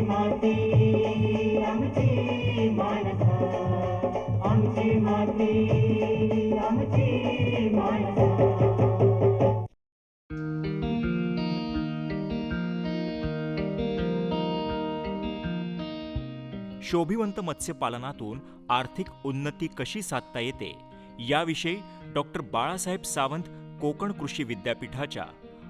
माती आमची आमची माती आमची शोभिवंत मत्स्यपालनातून आर्थिक उन्नती कशी साधता येते? याविषयी डॉक्टर बाळासाहेब सावंत कोकण कृषी विद्यापीठाच्या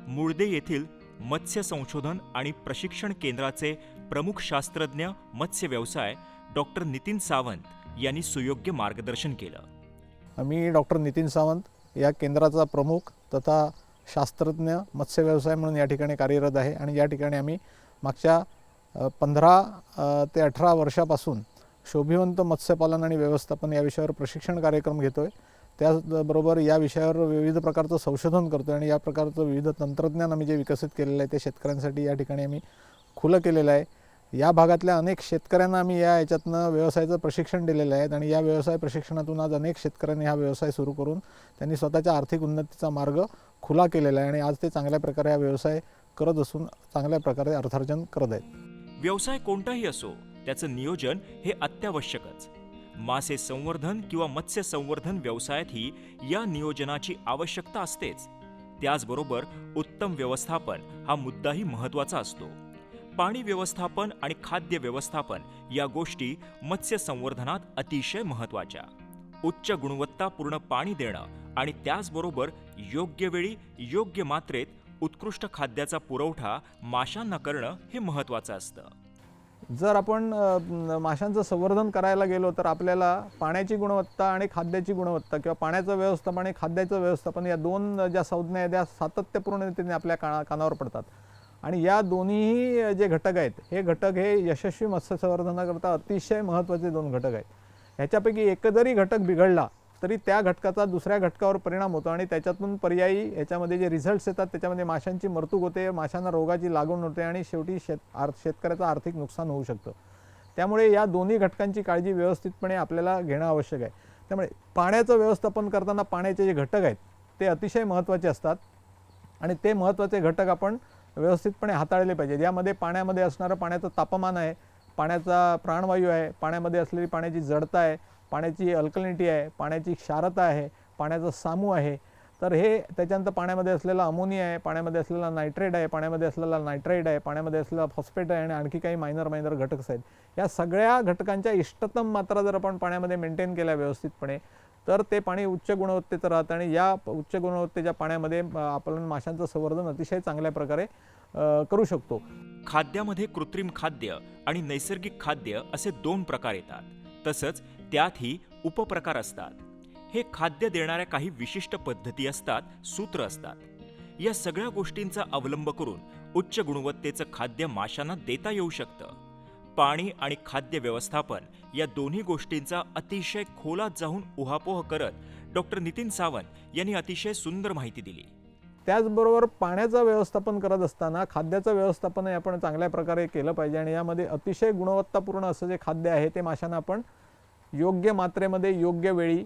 मुळदे येथील मत्स्य संशोधन आणि प्रशिक्षण केंद्राचे प्रमुख शास्त्रज्ञ मत्स्य व्यवसाय डॉक्टर नितीन सावंत यांनी सुयोग्य मार्गदर्शन केलं. मी डॉक्टर नितीन सावंत या केंद्राचा प्रमुख तथा शास्त्रज्ञ मत्स्य व्यवसाय म्हणून या ठिकाणी कार्यरत आहे आणि या ठिकाणी आम्ही मागच्या पंधरा ते अठरा वर्षापासून शोभिवंत मत्स्यपालन आणि व्यवस्थापन या विषयावर प्रशिक्षण कार्यक्रम घेतो आहे त्याचबरोबर या विषयावर विविध प्रकारचं संशोधन करतो आहे आणि या प्रकारचं विविध तंत्रज्ञान आम्ही जे विकसित केलेलं आहे ते शेतकऱ्यांसाठी या ठिकाणी आम्ही खुलं केलेलं आहे. या भागातल्या अनेक शेतकऱ्यांना आम्ही या याच्यातनं व्यवसायाचं प्रशिक्षण दिलेलं आहे आणि या व्यवसाय प्रशिक्षणातून आज अनेक शेतकऱ्यांनी हा व्यवसाय सुरू करून त्यांनी स्वतःच्या आर्थिक उन्नतीचा मार्ग खुला केलेला आहे आणि आज ते चांगल्या प्रकारे हा व्यवसाय करत असून चांगल्या प्रकारे अर्थार्जन करत आहेत. व्यवसाय कोणताही असो त्याचं नियोजन हे अत्यावश्यकच. मासे संवर्धन किंवा मत्स्य संवर्धन व्यवसायातही या नियोजनाची आवश्यकता असतेच. त्याचबरोबर उत्तम व्यवस्थापन हा मुद्दाही महत्त्वाचा असतो. पाणी व्यवस्थापन आणि खाद्य व्यवस्थापन या गोष्टी मत्स्य संवर्धनात अतिशय महत्त्वाच्या. उच्च गुणवत्तापूर्ण पाणी देणं आणि त्याचबरोबर योग्य वेळी योग्य मात्रेत उत्कृष्ट खाद्याचा पुरवठा माशांना करणं हे महत्त्वाचं असतं. जर आपण माशांचं संवर्धन करायला गेलो तर आपल्याला पाण्याची गुणवत्ता आणि खाद्याची गुणवत्ता किंवा पाण्याचं व्यवस्थापन आणि खाद्याचं व्यवस्थापन या दोन ज्या संज्ञा आहेत त्या सातत्यपूर्णतेने आपल्या काना कानावर पडतात. आणि या दोन्हीही जे घटक आहेत हे घटक हे यशस्वी मत्स्य संवर्धनाकरता अतिशय महत्त्वाचे दोन घटक आहेत. ह्याच्यापैकी एक जरी घटक बिघडला तरी त्या घटकाचा दुसऱ्या घटकावर परिणाम होतो आणि त्याच्यातून पर्यायी याच्यामध्ये जे रिझल्ट्स येतात त्याच्यामध्ये माशांची मरतूक होते माशांना रोगाची लागण होते आणि शेवटी शेत आर शेतकऱ्याचं आर्थिक नुकसान होऊ शकतं. त्यामुळे या दोन्ही घटकांची काळजी व्यवस्थितपणे आपल्याला घेणं आवश्यक आहे. त्यामुळे पाण्याचं व्यवस्थापन करताना पाण्याचे जे घटक आहेत ते अतिशय महत्त्वाचे असतात आणि ते महत्त्वाचे घटक आपण व्यवस्थितपणे हाताळले पाहिजेत. यामध्ये पाण्यामध्ये असणारं पाण्याचं तापमान आहे पाण्याचा प्राणवायू आहे पाण्यामध्ये असलेली पाण्याची जडता आहे पाण्याची अल्कलिनिटी आहे पाण्याची क्षारता आहे पाण्याचं सामू आहे. तर हे त्याच्यानंतर पाण्यामध्ये असलेला अमोनिया आहे पाण्यामध्ये असलेला नायट्रेट आहे पाण्यामध्ये असलेला नायट्राईड आहे पाण्यामध्ये असलेला फॉस्फेट आहे आणि आणखी काही मायनर मायनर घटक आहेत. या सगळ्या घटकांच्या इष्टतम मात्रा जर आपण पाण्यामध्ये मेंटेन केल्या व्यवस्थितपणे तर ते पाणी उच्च गुणवत्तेचं राहतं आणि या उच्च गुणवत्तेच्या पाण्यामध्ये आपण माशांचं संवर्धन अतिशय चांगल्या प्रकारे करू शकतो. खाद्यामध्ये कृत्रिम खाद्य आणि नैसर्गिक खाद्य असे दोन प्रकार येतात. तसंच त्यातही उपप्रकार असतात. हे खाद्य देणाऱ्या काही विशिष्ट पद्धती असतात सूत्र असतात. या सगळ्या गोष्टींचा अवलंब करून उच्च गुणवत्तेचं खाद्य माशांना देता येऊ शकतं. पाणी आणि खाद्य व्यवस्थापन या दोन्ही गोष्टींचा अतिशय खोलात जाऊन उहापोह करत डॉक्टर नितीन सावंत यांनी अतिशय सुंदर माहिती दिली. त्याचबरोबर पाण्याचं व्यवस्थापन करत असताना खाद्याचं व्यवस्थापनही आपण चांगल्या प्रकारे केलं पाहिजे आणि यामध्ये अतिशय गुणवत्तापूर्ण असं जे खाद्य आहे ते माशांना आपण योग्य मात्रेमध्ये योग्य वेळी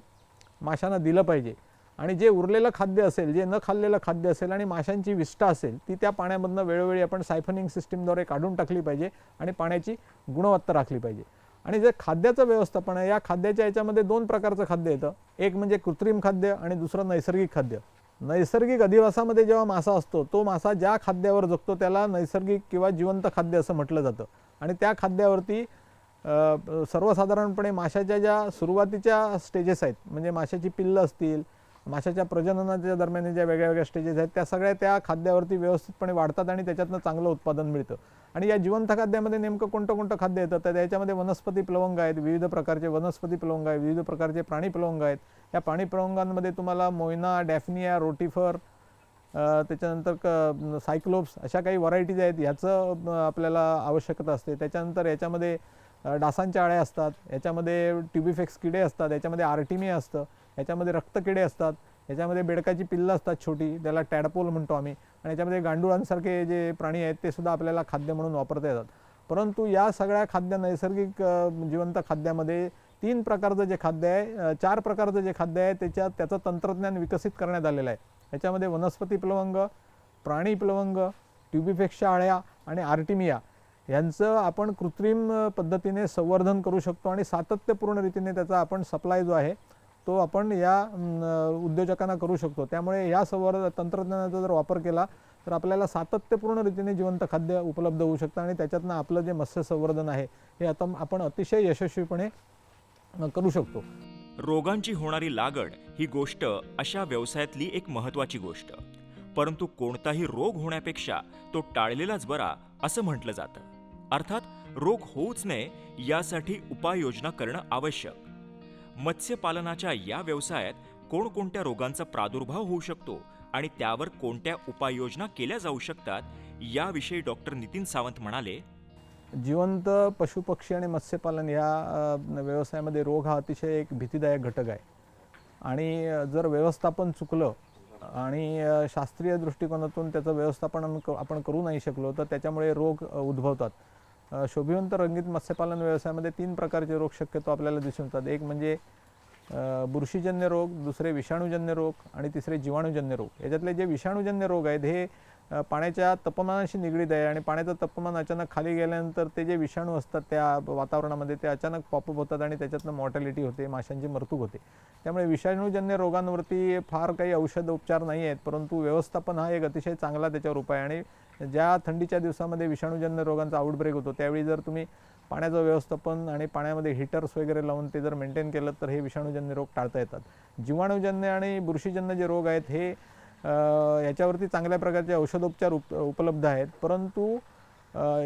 माशांना दिलं पाहिजे. आणि जे उरलेलं खाद्य असेल जे न खाल्लेलं खाद्य असेल आणि माशांची विष्ठा असेल ती त्या पाण्यामधनं वेळोवेळी आपण सायफनिंग सिस्टीमद्वारे काढून टाकली पाहिजे आणि पाण्याची गुणवत्ता राखली पाहिजे. आणि जे खाद्याचं व्यवस्थापन आहे या खाद्याच्या याच्यामध्ये दोन प्रकारचं खाद्य येतं. एक म्हणजे कृत्रिम खाद्य आणि दुसरं नैसर्गिक खाद्य. नैसर्गिक अधिवासामध्ये जेव्हा मासा असतो तो मासा ज्या खाद्यावर जगतो त्याला नैसर्गिक किंवा जिवंत खाद्य असं म्हटलं जातं. आणि त्या खाद्यावरती सर्वसाधारणपणे माशाच्या ज्या सुरुवातीच्या स्टेजेस आहेत म्हणजे माशाची पिल्लं असतील माशाच्या प्रजननाच्या दरम्यान ज्या वेगळ्या वेगळ्या स्टेजेस आहेत त्या सगळ्या त्या खाद्यावरती व्यवस्थितपणे वाढतात आणि त्याच्यातनं चांगलं उत्पादन मिळतं. आणि या जिवंत खाद्यामध्ये नेमकं कोणतं कोणतं खाद्य येतं? तर त्याच्यामध्ये वनस्पती प्लवंग आहेत विविध प्रकारचे वनस्पती प्लवंग आहेत विविध प्रकारचे प्राणी प्लवंग आहेत. या प्राणी प्लवंगांमध्ये तुम्हाला मोयना डॅफनिया रोटीफर त्याच्यानंतर क सायक्लोप्स अशा काही व्हरायटीज आहेत. ह्याचं आपल्याला आवश्यकता असते. त्याच्यानंतर याच्यामध्ये डासांच्या अळ्या असतात. याच्यामध्ये ट्युबिफेक्स किडे असतात. याच्यामध्ये आर्टिमिया असतं. याच्यामध्ये रक्तकिडे असतात याच्यामध्ये बेडकाची पिल्लं असतात छोटी त्याला टॅडपोल म्हणतो आम्ही आणि याच्यामध्ये गांडुळांसारखे जे प्राणी आहेत ते सुद्धा आपल्याला खाद्य म्हणून वापरता येतात. परंतु या सगळ्या खाद्य नैसर्गिक जिवंत खाद्यामध्ये तीन प्रकारचं जे खाद्य आहे चार प्रकारचं जे खाद्य आहे त्याच्यात त्याचं तंत्रज्ञान विकसित करण्यात आलेलं आहे. याच्यामध्ये वनस्पती प्लवंग प्राणी प्लवंग ट्युबिफेक्सच्या अळ्या आणि आर्टिमिया यांचं आपण कृत्रिम पद्धतीने संवर्धन करू शकतो आणि सातत्यपूर्ण रीतीने त्याचा आपण सप्लाय जो आहे तो आपण या उद्योजकांना करू शकतो. त्यामुळे या सवर तंत्रज्ञानाचा जर वापर केला तर आपल्याला सातत्यपूर्ण रीतीने जिवंत खाद्य उपलब्ध होऊ शकतं आणि त्याच्यातनं आपलं जे मत्स्य संवर्धन आहे हे आता आपण अतिशय यशस्वीपणे करू शकतो. रोगांची होणारी लागण ही गोष्ट अशा व्यवसायातली एक महत्वाची गोष्ट. परंतु कोणताही रोग होण्यापेक्षा तो टाळलेलाच बरा असं म्हटलं जातं. अर्थात रोग होऊच नये यासाठी उपाययोजना करणं आवश्यक. मत्स्यपालनाच्या या व्यवसायात कोणकोणत्या रोगांचा प्रादुर्भाव होऊ शकतो आणि त्यावर कोणत्या उपाययोजना केल्या जाऊ शकतात याविषयी डॉक्टर नितीन सावंत म्हणाले. जिवंत पशुपक्षी आणि मत्स्यपालन या व्यवसायामध्ये रोग हा अतिशय एक भीतीदायक घटक आहे. आणि जर व्यवस्थापन चुकलं आणि शास्त्रीय दृष्टिकोनातून त्याचं व्यवस्थापन क- आपण करू नाही शकलो तर त्याच्यामुळे रोग उद्भवतात. शोभिवंत रंगीत मत्स्यपालन व्यवसायामध्ये तीन प्रकारचे रोग शक्यतो आपल्याला दिसून येतात. एक म्हणजे बुरशीजन्य रोग दुसरे विषाणूजन्य रोग आणि तिसरे जीवाणूजन्य रोग. याच्यातले जे विषाणूजन्य रोग आहेत हे पाण्याच्या तापमानाशी निगडीत आहे आणि पाण्याचं तापमान अचानक खाली गेल्यानंतर ते जे विषाणू असतात त्या वातावरणामध्ये ते अचानक पॉपअप होतात आणि त्याच्यातनं मॉर्टॅलिटी होते माशांची मृत्यू होते. त्यामुळे विषाणूजन्य रोगांवरती फार काही औषध उपचार नाही आहेत परंतु व्यवस्थापन हा एक अतिशय चांगला त्याच्यावर उपाय आहे आणि ज्या थंडीच्या दिवसामध्ये विषाणूजन्य रोगांचा आउटब्रेक होतो त्यावेळी जर तुम्ही पाण्याचं व्यवस्थापन आणि पाण्यामध्ये हिटर्स वगैरे लावून ते जर मेंटेन केलं तर हे विषाणूजन्य रोग टाळता येतात. जीवाणूजन्य आणि बुरशीजन्य जे रोग आहेत हे याच्यावरती चांगल्या प्रकारचे औषधोपचार उप उपलब्ध आहेत. परंतु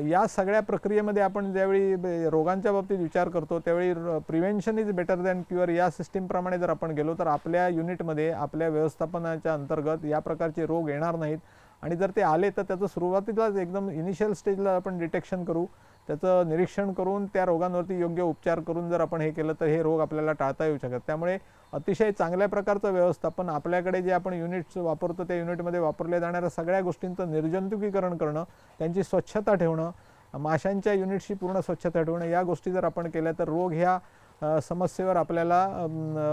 या सगळ्या प्रक्रियेमध्ये आपण ज्यावेळी रोगांच्या बाबतीत विचार करतो त्यावेळी prevention is better than cure या सिस्टीमप्रमाणे जर आपण गेलो तर आपल्या युनिटमध्ये आपल्या व्यवस्थापनाच्या अंतर्गत या प्रकारचे रोग येणार नाहीत. आणि जर ते आले तर त्याचं सुरुवातीलाच एकदम इनिशियल स्टेजला आपण डिटेक्शन करू. त्याचं निरीक्षण करून त्या रोगांवरती योग्य उपचार करून जर आपण हे केलं तर हे रोग आपल्याला टाळता येऊ शकतात त्यामुळे अतिशय चांगल्या प्रकारचं व्यवस्थापन आपल्याकडे जे आपण युनिट्स वापरतो त्या युनिटमध्ये वापरल्या जाणाऱ्या सगळ्या गोष्टींचं निर्जंतुकीकरण करणं त्यांची स्वच्छता ठेवणं माशांच्या युनिटची पूर्ण स्वच्छता ठेवणं या गोष्टी जर आपण केल्या तर रोग ह्या समस्येवर आपल्याला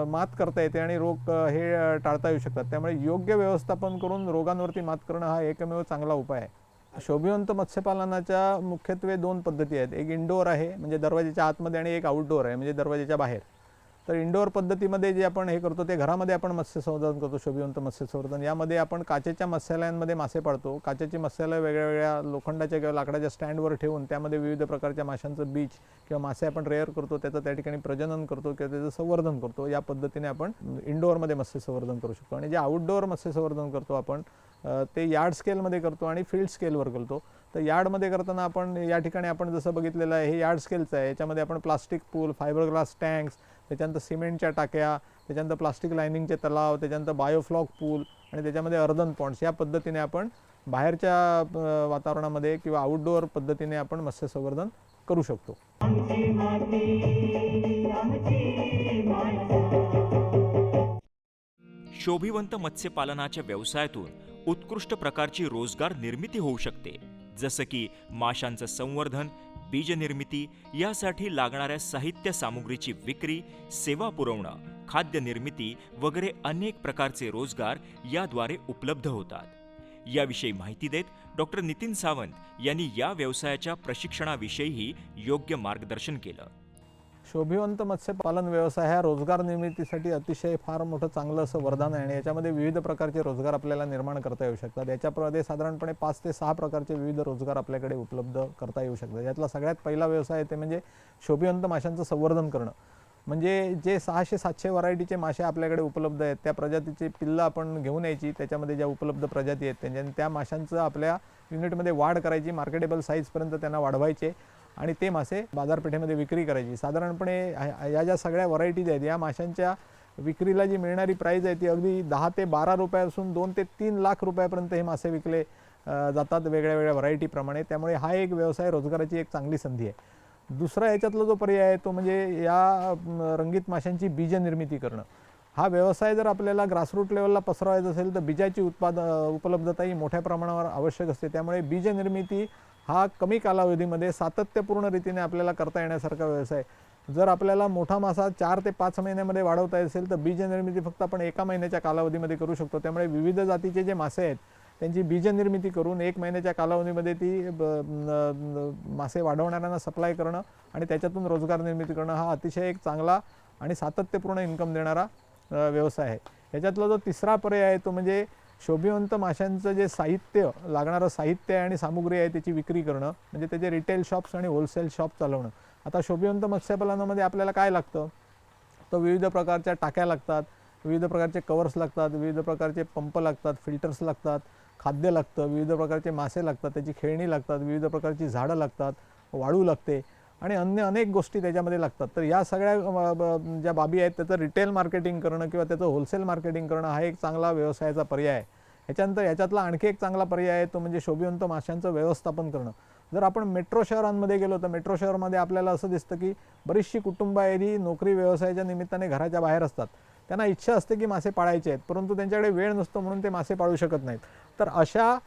मात करता येते आणि रोग हे टाळता येऊ शकतात. त्यामुळे योग्य व्यवस्थापन करून रोगांवरती मात करणं हा एकमेव चांगला उपाय आहे. शोभिवंत मत्स्यपालनाच्या मुख्यत्वे दोन पद्धती आहेत. एक इनडोअर आहे म्हणजे दरवाजेच्या आतमध्ये आणि एक आउटडोअर आहे म्हणजे दरवाजाच्या बाहेर. तर इंडोअर पद्धतीमध्ये जे आपण हे करतो ते घरामध्ये आपण मत्स्य संवर्धन करतो शोभिवंत मत्स्य संवर्धन यामध्ये आपण काचेच्या मत्स्यालयांमध्ये मासे पाळतो. काचेची मत्स्यालय वेगळ्या वेगळ्या लोखंडाच्या किंवा लाकडाच्या स्टँडवर ठेवून त्यामध्ये विविध प्रकारच्या माशांचं बीच किंवा मासे आपण रेअर करतो त्याचं त्या ठिकाणी प्रजनन करतो किंवा त्याचं संवर्धन करतो. या पद्धतीने आपण इंडोअरमध्ये मत्स्य संवर्धन करू शकतो. आणि जे आउटडोअर मत्स्य संवर्धन करतो आपण ते यार्ड स्केलमध्ये करतो आणि फील्ड स्केलवर करतो. तर यार्डमध्ये करताना आपण या ठिकाणी आपण जसं बघितलेलं आहे हे यार्ड स्केलचं आहे. याच्यामध्ये आपण plastic pool fibre glass tanks त्याच्यानंतर सिमेंटच्या टाक्या त्याच्यानंतर प्लास्टिक लायनिंगचे तलाव त्याच्यानंतर बायोफ्लॉक पूल आणि त्याच्यामध्ये अर्धन पॉन्ड्स. या पद्धतीने आपण बाहेरच्या वातावरणामध्ये किंवा आउटडोअर पद्धतीने आपण मत्स्य संवर्धन करू शकतो. शोभिवंत मत्स्यपालनाच्या व्यवसायातून उत्कृष्ट प्रकारची रोजगार निर्मिती होऊ शकते. जसं की माशांचं संवर्धन बीजनिर्मिती यासाठी लागणाऱ्या साहित्य सामुग्रीची विक्री सेवा पुरवणं खाद्य निर्मिती वगैरे अनेक प्रकारचे रोजगार याद्वारे उपलब्ध होतात. याविषयी माहिती देत डॉक्टर नितीन सावंत यांनी या व्यवसायाच्या प्रशिक्षणाविषयीही योग्य मार्गदर्शन केलं. शोभिवंत मत्स्यपालन व्यवसाय हा रोजगार निर्मितीसाठी अतिशय फार मोठं चांगलं असं वरदान आहे आणि याच्यामध्ये विविध प्रकारचे रोजगार आपल्याला निर्माण करता येऊ शकतात. याच्यामध्ये साधारणपणे पाच ते सहा प्रकारचे विविध रोजगार आपल्याकडे उपलब्ध करता येऊ शकतात. यातला सगळ्यात पहिला व्यवसाय आहे ते म्हणजे शोभिवंत माशांचं संवर्धन करणं. म्हणजे जे सहाशे सातशे व्हरायटीचे मासे आपल्याकडे उपलब्ध आहेत त्या प्रजातीची पिल्लं आपण घेऊन यायची त्याच्यामध्ये ज्या उपलब्ध प्रजाती आहेत त्यांच्या त्या माशांचं आपल्या युनिटमध्ये वाढ करायची मार्केटेबल साईजपर्यंत त्यांना वाढवायचे. आणि ते मासे बाजारपेठेमध्ये विक्री करायची. साधारणपणे ह्या- या ज्या सगळ्या व्हरायटीज आहेत या माशांच्या विक्रीला जी मिळणारी प्राईज आहे ती अगदी दहा ते बारा रुपयापासून दोन ते तीन लाख रुपयापर्यंत हे मासे विकले जातात वेगळ्या वेगळ्या व्हरायटीप्रमाणे त्यामुळे हा एक व्यवसाय रोजगाराची एक चांगली संधी आहे. दुसरा याच्यातला जो पर्याय आहे तो म्हणजे या रंगीत माशांची बीज निर्मिती करणं. हा व्यवसाय जर आपल्याला ग्रासरूट लेवलला पसरवायचा असेल तर बीजाची उत्पाद उपलब्धता ही मोठ्या प्रमाणावर आवश्यक असते. त्यामुळे बीज निर्मिती हा कमी कालावधीमध्ये सातत्यपूर्ण रीतीने आपल्याला करता येण्यासारखा व्यवसाय जर आपल्याला मोठा मासा चार ते पाच महिन्यामध्ये वाढवता असेल तर बीज निर्मिती फक्त आपण एका महिन्याच्या कालावधीमध्ये करू शकतो. त्यामुळे विविध जातीचे जे मासे आहेत त्यांची बीज निर्मिती करून एक महिन्याच्या कालावधीमध्ये ती ब- मासे वाढवणाऱ्यांना सप्लाय करणं आणि त्याच्यातून रोजगार निर्मिती करणं हा अतिशय एक चांगला आणि सातत्यपूर्ण इन्कम देणारा व्यवसाय आहे. याच्यातला जो तिसरा पर्याय आहे तो म्हणजे शोभिवंत माशांचं जे साहित्य लागणारं साहित्य आहे आणि सामुग्री आहे त्याची विक्री करणं म्हणजे त्याचे रिटेल शॉप्स आणि होलसेल शॉप चालवणं. आता शोभिवंत मत्स्यपालनामध्ये आपल्याला काय लागतं? तर विविध प्रकारच्या टाक्या लागतात विविध प्रकारचे कवर्स लागतात विविध प्रकारचे पंप लागतात फिल्टर्स लागतात खाद्य लागतं विविध प्रकारचे मासे लागतात त्याची खेळणी लागतात विविध प्रकारची झाडं लागतात वाळू लागते. आणि अन्य अनेक गोष्टी त्याच्यामध्ये लागतात. तर या सगळ्या ब- ज्या बाबी आहेत त्याचं रिटेल मार्केटिंग करणं किंवा त्याचं होलसेल मार्केटिंग करणं हा एक चांगला व्यवसायाचा पर्याय आहे. ह्याच्यानंतर याच्यातला आणखी एक चांगला पर्याय आहे तो म्हणजे शोभिवंत माशांचं व्यवस्थापन करणं. जर आपण मेट्रो शहरांमध्ये गेलो तर मेट्रो शहरमध्ये आपल्याला असं दिसतं की बरीचशी कुटुंब आहे ही नोकरी व्यवसायाच्या निमित्ताने घराच्या बाहेर असतात. त्यांना इच्छा असते की मासे पाळायचे आहेत परंतु त्यांच्याकडे वेळ नसतो म्हणून ते मासे पाळू शकत नाहीत. तर अशा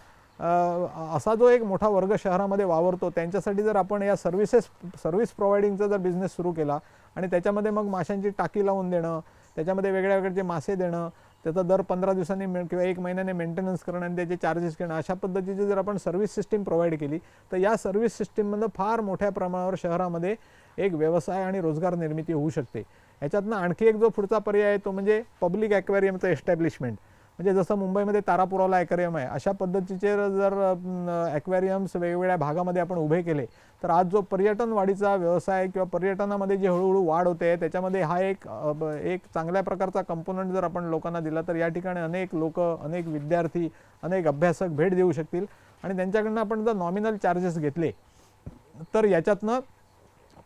असा जो एक मोठा वर्ग शहरामध्ये वावरतो त्यांच्यासाठी जर आपण या सर्व्हिसेस सर्व्हिस प्रोव्हायडिंगचा जर बिझनेस सुरू केला आणि त्याच्यामध्ये मग माशांची टाकी लावून देणं त्याच्यामध्ये वेगळ्या वेगळ्याचे मासे देणं त्याचा दर पंधरा दिवसांनी मे- किंवा एक महिन्याने मेंटेनन्स करणं आणि त्याचे चार्जेस घेणं अशा पद्धतीची जर आपण सर्व्हिस सिस्टीम प्रोव्हाइड केली तर या सर्व्हिस सिस्टीममधनं फार मोठ्या प्रमाणावर शहरामध्ये एक व्यवसाय आणि रोजगार निर्मिती होऊ शकते. ह्याच्यातनं आणखी एक जो पुढचा पर्याय आहे तो म्हणजे पब्लिक ॲक्वेरियमचं एस्टॅब्लिशमेंट म्हणजे जसं मुंबईमध्ये तारापुराला ॲक्वेरियम आहे अशा पद्धतीचे जर ॲक्वेरियम्स वेगवेगळ्या भागामध्ये आपण उभे केले तर आज जो पर्यटन वाढीचा व्यवसाय किंवा पर्यटनामध्ये जे हळूहळू वाढ होते त्याच्यामध्ये हा एक एक चांगल्या प्रकारचा कंपोनंट जर आपण लोकांना दिला तर या ठिकाणी अनेक लोक अनेक विद्यार्थी अनेक अभ्यासक भेट देऊ शकतील. आणि त्यांच्याकडनं आपण जर नॉमिनल चार्जेस घेतले तर याच्यातनं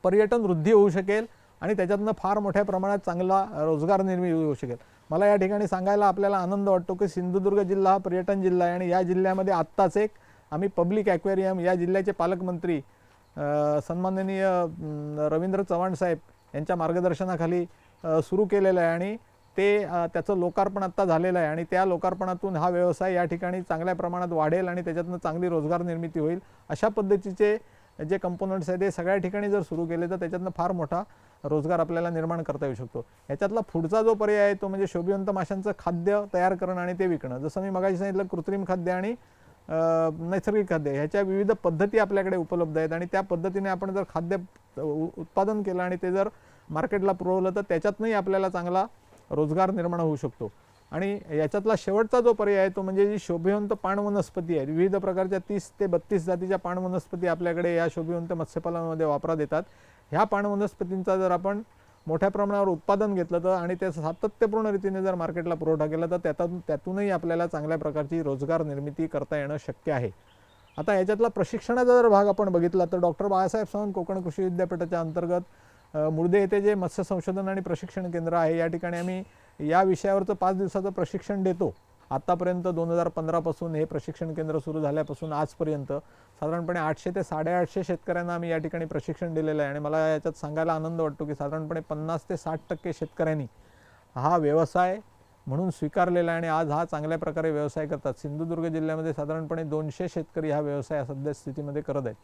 पर्यटन वृद्धी होऊ शकेल आणि त्याच्यातनं फार मोठ्या प्रमाणात चांगला रोजगार निर्मिती होऊ शकेल. मला या ठिकाणी सांगायला आपल्याला आनंद वाटतो की सिंधुदुर्ग जिल्हा हा पर्यटन जिल्हा आहे आणि या जिल्ह्यामध्ये आत्ताच एक आम्ही पब्लिक ॲक्वेरियम या जिल्ह्याचे पालकमंत्री सन्माननीय रवींद्र चव्हाण साहेब यांच्या मार्गदर्शनाखाली सुरू केलेलं आहे आणि ते त्याचं लोकार्पण आत्ता झालेलं आहे आणि त्या लोकार्पणातून हा व्यवसाय या ठिकाणी चांगल्या प्रमाणात वाढेल आणि त्याच्यातनं चांगली रोजगार निर्मिती होईल. अशा पद्धतीचे जे कंपोनंट्स आहेत ते सगळ्या ठिकाणी जर सुरू केले तर त्याच्यातनं फार मोठा रोजगार आपल्याला निर्माण करता येऊ शकतो. याच्यातला पुढचा जो पर्याय आहे तो म्हणजे शोभिवंत माशांचं खाद्य तयार करणं आणि ते विकणं. जसं मी मगाशी सांगितलं कृत्रिम खाद्य आणि नैसर्गिक खाद्य ह्याच्या विविध पद्धती आपल्याकडे उपलब्ध आहेत आणि त्या पद्धतीने आपण जर खाद्य उ- उत्पादन केलं आणि ते जर मार्केटला पुरवलं तर त्याच्यातनंही आपल्याला चांगला रोजगार निर्माण होऊ शकतो. आणि याच्यातला शेवटचा जो पर्याय आहे तो म्हणजे जी शोभिवंत पाणवनस्पती आहे विविध प्रकारच्या तीस ते बत्तीस जातीच्या पाणवनस्पती आपल्याकडे या शोभिवंत मत्स्यपालनामध्ये वापरात येतात. ह्या पाणवनस्पतींचा जर आपण मोठ्या प्रमाणावर उत्पादन घेतलं तर आणि ते सातत्यपूर्ण रीतीने जर मार्केटला पुरवठा केला तर त्यातून त्यातूनही आपल्याला चांगल्या प्रकारची रोजगार निर्मिती करता येणं शक्य आहे. आता याच्यातला प्रशिक्षणाचा जर भाग आपण बघितला तर डॉक्टर बाळासाहेब सावंत कोकण कृषी विद्यापीठाच्या अंतर्गत मुर्दे येथे जे मत्स्य संशोधन आणि प्रशिक्षण केंद्र आहे या ठिकाणी आम्ही या विषयावरचं पाच दिवसाचं प्रशिक्षण देतो. आत्तापर्यंत दोन हजार पंधरापासून हे प्रशिक्षण केंद्र सुरू झाल्यापासून आजपर्यंत साधारणपणे आठशे ते साडेआठशे शेतकऱ्यांना आम्ही या ठिकाणी प्रशिक्षण दिलेलं आहे. आणि मला याच्यात सांगायला आनंद वाटतो की साधारणपणे पन्नास ते साठ टक्के शेतकऱ्यांनी हा व्यवसाय म्हणून स्वीकारलेला आहे. आणि आज हा चांगल्या प्रकारे व्यवसाय करतात. सिंधुदुर्ग जिल्ह्यामध्ये साधारणपणे दोनशे शेतकरी हा व्यवसाय सध्या स्थितीमध्ये करत आहेत.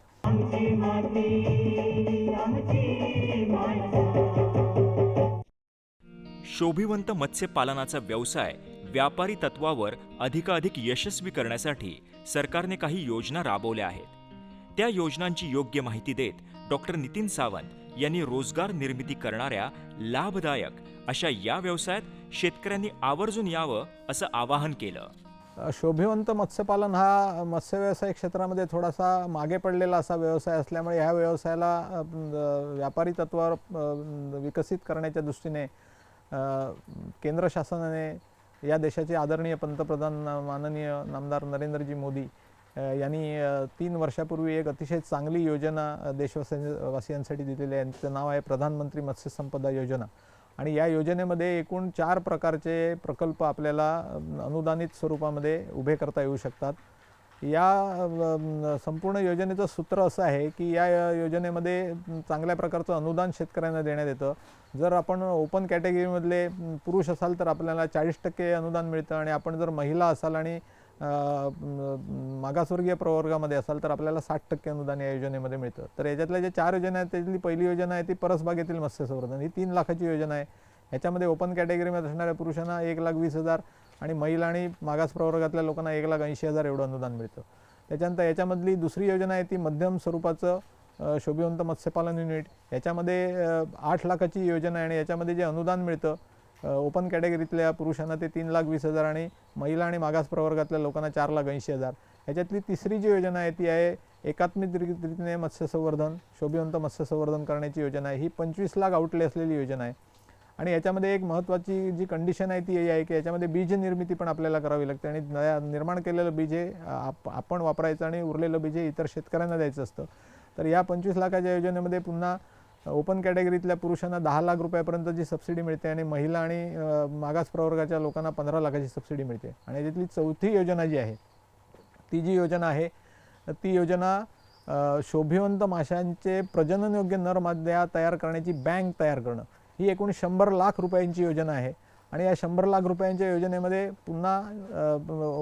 शोभिवंत मत्स्यपालनाचा व्यवसाय व्यापारी तत्वावर अधिकाधिक यशस्वी करण्यासाठी सरकारने काही योजना राबवल्या आहेत. त्या योजनांची योग्य माहिती देत डॉक्टर नितीन सावंत यांनी रोजगार निर्मिती करणाऱ्या लाभदायक अशा या व्यवसायात शेतकऱ्यांनी आवर्जून यावं असं आवाहन केलं. शोभिवंत मत्स्यपालन हा मत्स्य व्यवसाय क्षेत्रामध्ये थोडासा मागे पडलेला असा व्यवसाय असल्यामुळे ह्या व्यवसायाला व्यापारी तत्वावर विकसित करण्याच्या दृष्टीने केंद्र शासनाने या देशाचे आदरणीय पंतप्रधान माननीय नामदार नरेंद्रजी मोदी यांनी तीन वर्षापूर्वी एक अतिशय चांगली योजना देशवासियांसाठी दिलेली आहे. तिचं नाव आहे प्रधानमंत्री मत्स्य संपदा योजना. आणि या योजनेमध्ये एकूण चार प्रकारचे प्रकल्प आपल्याला अनुदानित स्वरूपामध्ये उभे करता येऊ शकतात. या संपूर्ण योजनेचं सूत्र असं आहे की या योजनेमध्ये चांगल्या प्रकारचं अनुदान शेतकऱ्यांना देण्यात येतं. जर आपण ओपन कॅटेगरीमधले पुरुष असाल तर आपल्याला चाळीस टक्के अनुदान मिळतं आणि आपण जर महिला असाल आणि मागासवर्गीय प्रवर्गामध्ये असाल तर आपल्याला साठ टक्के अनुदान या योजनेमध्ये मिळतं. तर याच्यातल्या ज्या चार योजना आहेत त्यातली पहिली योजना आहे ती परसबागेतील मत्स्य संवर्धन ही तीन लाखाची योजना आहे. ह्याच्यामध्ये ओपन कॅटेगरीमध्ये असणाऱ्या पुरुषांना एक लाख वीस हजार आणि महिला आणि मागास प्रवर्गातल्या लोकांना एक लाख ऐंशी हजार एवढं अनुदान मिळतं. त्याच्यानंतर याच्यामधली दुसरी योजना आहे ती मध्यम स्वरूपाचं शोभिवंत मत्स्यपालन युनिट. याच्यामध्ये आठ लाखाची योजना आहे आणि याच्यामध्ये जे अनुदान मिळतं ओपन कॅटेगरीतल्या पुरुषांना ते तीन लाख वीस हजार आणि महिला आणि मागास प्रवर्गातल्या लोकांना चार लाख ऐंशी हजार. ह्याच्यातली तिसरी जी योजना आहे ती आहे एकात्मिक रीतीने मत्स्य संवर्धन शोभिवंत मत्स्य संवर्धन करण्याची योजना आहे. ही पंचवीस लाख आउटले असलेली योजना आहे. आणि याच्यामध्ये एक महत्त्वाची जी कंडिशन आहे ती ही आहे की याच्यामध्ये बीज निर्मिती पण आपल्याला करावी लागते आणि नया निर्माण केलेलं बीज हे आप आपण वापरायचं आणि उरलेलं बीज हे इतर शेतकऱ्यांना द्यायचं असतं. तर या पंचवीस लाखाच्या योजनेमध्ये पुन्हा ओपन कॅटेगरीतल्या पुरुषांना दहा लाख रुपयापर्यंत जी सबसिडी मिळते आणि महिला आणि मागास प्रवर्गाच्या लोकांना पंधरा लाखाची सबसिडी मिळते. आणि याच्यातली चौथी योजना जी आहे ती जी योजना आहे ती योजना शोभिवंत माशांचे प्रजननयोग्य नर माद्या तयार करण्याची बँक तयार करणं. ही एकूण शंभर लाख रुपयांची योजना आहे. आणि या शंभर लाख रुपयांच्या योजनेमध्ये पुन्हा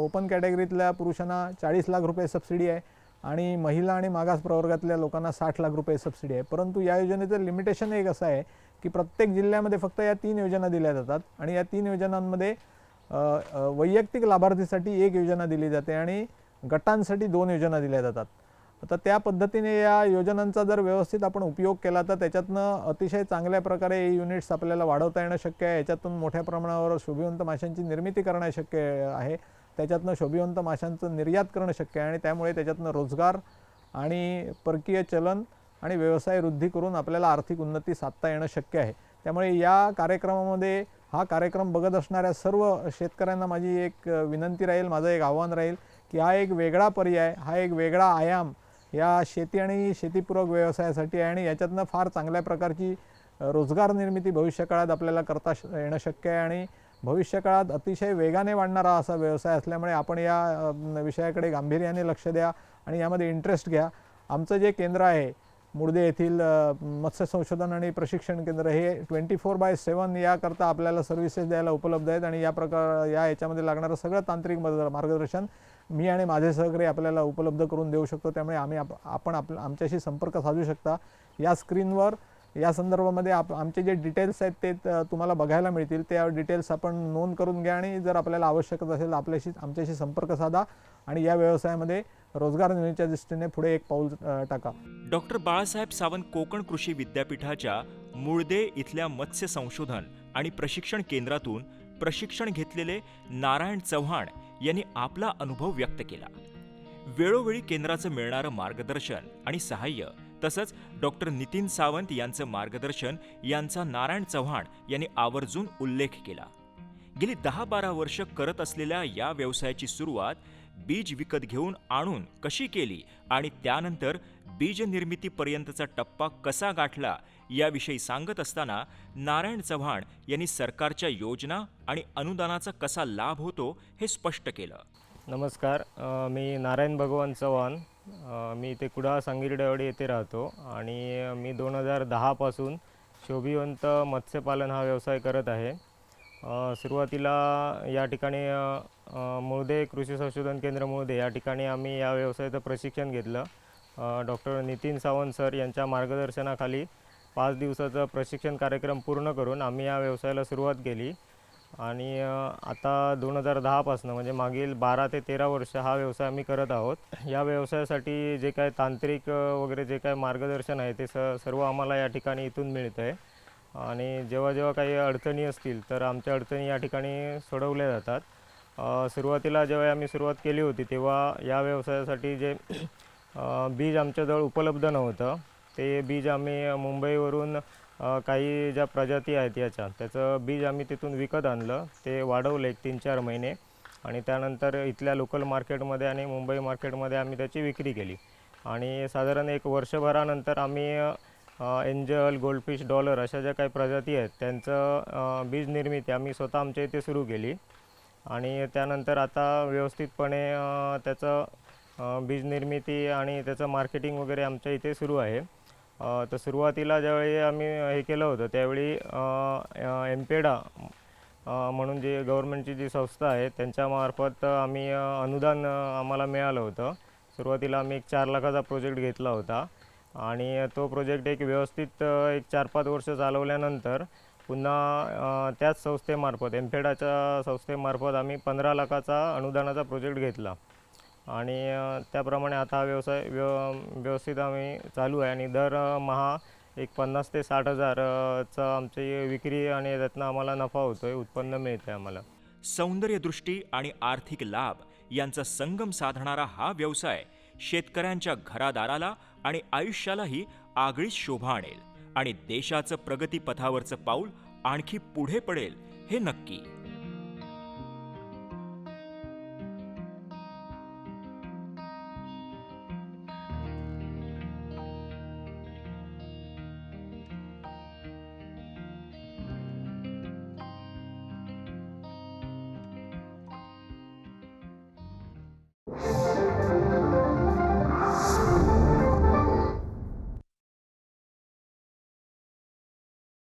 ओपन कॅटेगरीतल्या पुरुषांना चाळीस लाख रुपये सबसिडी आहे आणि महिला आणि मागास प्रवर्गातल्या लोकांना साठ लाख रुपये सबसिडी आहे. परंतु या योजनेचं लिमिटेशन एक असं आहे की प्रत्येक जिल्ह्यामध्ये फक्त या तीन योजना दिल्या जातात आणि या तीन योजनांमध्ये वैयक्तिक लाभार्थीसाठी एक योजना दिली जाते आणि गटांसाठी दोन योजना दिल्या जातात. आता त्या पद्धतीने या योजनांचा जर व्यवस्थित आपण उपयोग केला तर त्याच्यातनं अतिशय चांगल्या प्रकारे युनिट्स आपल्याला वाढवता येणं शक्य आहे. याच्यातून मोठ्या प्रमाणावर शोभिवंत माशांची निर्मिती करणं शक्य आहे. त्याच्यातनं शोभिवंत माशांचं निर्यात करणं शक्य आहे आणि त्यामुळे त्याच्यातनं रोजगार आणि परकीय चलन आणि व्यवसाय वृद्धी करून आपल्याला आर्थिक उन्नती साधता येणं शक्य आहे. त्यामुळे या कार्यक्रमामध्ये हा कार्यक्रम बघत असणाऱ्या सर्व शेतकऱ्यांना माझी एक विनंती राहील माझं एक आव्हान राहील की हा एक वेगळा पर्याय हा एक वेगळा आयाम या शेती आणि शेतीपूरक व्यवसायासाठी आहे आणि याच्यातनं फार चांगल्या प्रकारची रोजगार निर्मिती भविष्यकाळात आपल्याला करता श- येणं शक्य आहे आणि भविष्यकाळात अतिशय वेगाने वाढणारा असा व्यवसाय असल्यामुळे आपण या विषयाकडे गांभीर्याने लक्ष द्या आणि यामध्ये इंटरेस्ट घ्या. आमचं जे केंद्र आहे मुर्दे येथील मत्स्य संशोधन आणि प्रशिक्षण केंद्र हे ट्वेंटी फोर बाय सेवन याकरता आपल्याला सर्व्हिसेस द्यायला उपलब्ध आहेत आणि या प्रकार या याच्यामध्ये लागणारं सगळं तांत्रिक मदत- मार्गदर्शन मी आणि माझे सहकारी आपल्याला उपलब्ध करून देऊ शकतो. त्यामुळे आम्ही आप आपण आप आमच्याशी संपर्क साधू शकता. या स्क्रीनवर या संदर्भामध्ये आप आमचे जे डिटेल्स आहेत ते तुम्हाला बघायला मिळतील. त्या डिटेल्स आपण नोंद करून घ्या आणि जर आपल्याला आवश्यकता असेल तर आपल्याशी आमच्याशी संपर्क साधा आणि या व्यवसायामध्ये रोजगार निर्मितीच्या दृष्टीने पुढे एक पाऊल टाका. डॉक्टर बाळासाहेब सावंत कोकण कृषी विद्यापीठाच्या मुळदे इथल्या मत्स्य संशोधन आणि प्रशिक्षण केंद्रातून प्रशिक्षण घेतलेले नारायण चव्हाण यांनी आपला अनुभव व्यक्त केला. वेळोवेळी केंद्राचं मिळणारं मार्गदर्शन आणि सहाय्य तसंच डॉक्टर नितीन सावंत यांचं मार्गदर्शन यांचा नारायण चव्हाण यांनी आवर्जून उल्लेख केला. गेली दहा बारा वर्ष करत असलेल्या या व्यवसायाची सुरुवात बीज विकत घेऊन आणून कशी केली आणि त्यानंतर बीज निर्मितीपर्यंतचा टप्पा कसा गाठला याविषयी सांगत असताना नारायण चव्हाण यांनी सरकारच्या योजना आणि अनुदानाचा कसा लाभ होतो हे स्पष्ट केलं. नमस्कार मी नारायण भगवान चव्हाण मी इथे कुडाळ सांगिरडेवाडी येथे राहतो आणि मी दोन हजार दहापासून शोभिवंत मत्स्यपालन हा व्यवसाय करत आहे. सुरुवातीला या ठिकाणी मुळदे कृषी संशोधन केंद्र मुळदे या ठिकाणी आम्ही या व्यवसायाचं प्रशिक्षण घेतलं. डॉक्टर नितीन सावंत सर यांच्या मार्गदर्शनाखाली पाच दिवसाचा प्रशिक्षण कार्यक्रम पूर्ण करून आम्ही या व्यवसायाला सुरुवात केली. आणि आता दोन हजार दहापासनं म्हणजे मागील बारा ते तेरा वर्ष हा व्यवसाय आम्ही करत आहोत. या व्यवसायासाठी जे काय तांत्रिक वगैरे जे काय मार्गदर्शन आहे ते स सर्व आम्हाला या ठिकाणी इथून मिळतं आहे आणि जेव्हा जेव्हा काही अडचणी असतील तर आमच्या अडचणी या ठिकाणी सोडवल्या जातात. सुरुवातीला जेव्हा आम्ही सुरुवात केली होती तेव्हा या व्यवसायासाठी जे बीज आमच्याजवळ उपलब्ध नव्हतं. ते बीज आम्ही मुंबईवरून काही ज्या प्रजाती आहेत याच्या त्याचं बीज आम्ही तिथून विकत आणलं. ते वाढवलं एक तीन चार महिने. आणि त्यानंतर इथल्या लोकल मार्केटमध्ये आणि मुंबई मार्केटमध्ये आम्ही त्याची विक्री केली. आणि साधारण एक वर्षभरानंतर आम्ही एंजल गोल्डफिश डॉलर अशा ज्या काही प्रजाती आहेत त्यांचं बीज निर्मिती आम्ही स्वतः आमच्या इथे सुरू केली. आणि त्यानंतर आता व्यवस्थितपणे त्याचं बीज निर्मिती आणि त्याचं मार्केटिंग वगैरे आमच्या इथे सुरू आहे. तर सुरुवातीला ज्यावेळी आम्ही हे केलं होतं त्यावेळी एम्पेडा म्हणून जी गव्हर्नमेंटची जी संस्था आहे त्यांच्यामार्फत आम्ही अनुदान आम्हाला मिळालं होतं. सुरुवातीला आम्ही एक चार लाखाचा प्रोजेक्ट घेतला होता आणि तो प्रोजेक्ट एक व्यवस्थित एक चार पाच वर्ष चालवल्यानंतर पुन्हा त्याच संस्थेमार्फत एम्फेडाच्या संस्थेमार्फत आम्ही पंधरा लाखाचा अनुदानाचा प्रोजेक्ट घेतला. आणि त्याप्रमाणे आता हा व्यवसाय व्यव व्यवस्थित आम्ही चालू आहे आणि दर महा एक पन्नास ते साठ हजारचा आमची विक्री आणि त्यातनं आम्हाला नफा होतो आहे उत्पन्न मिळतं आहे आम्हाला. सौंदर्यदृष्टी आणि आर्थिक लाभ यांचा संगम साधणारा हा व्यवसाय शेतकऱ्यांच्या घरादाराला आणि आयुष्यालाही आगळीच शोभा आणेल आणि देशाचं प्रगतीपथावरचं पाऊल आणखी पुढे पडेल हे नक्की.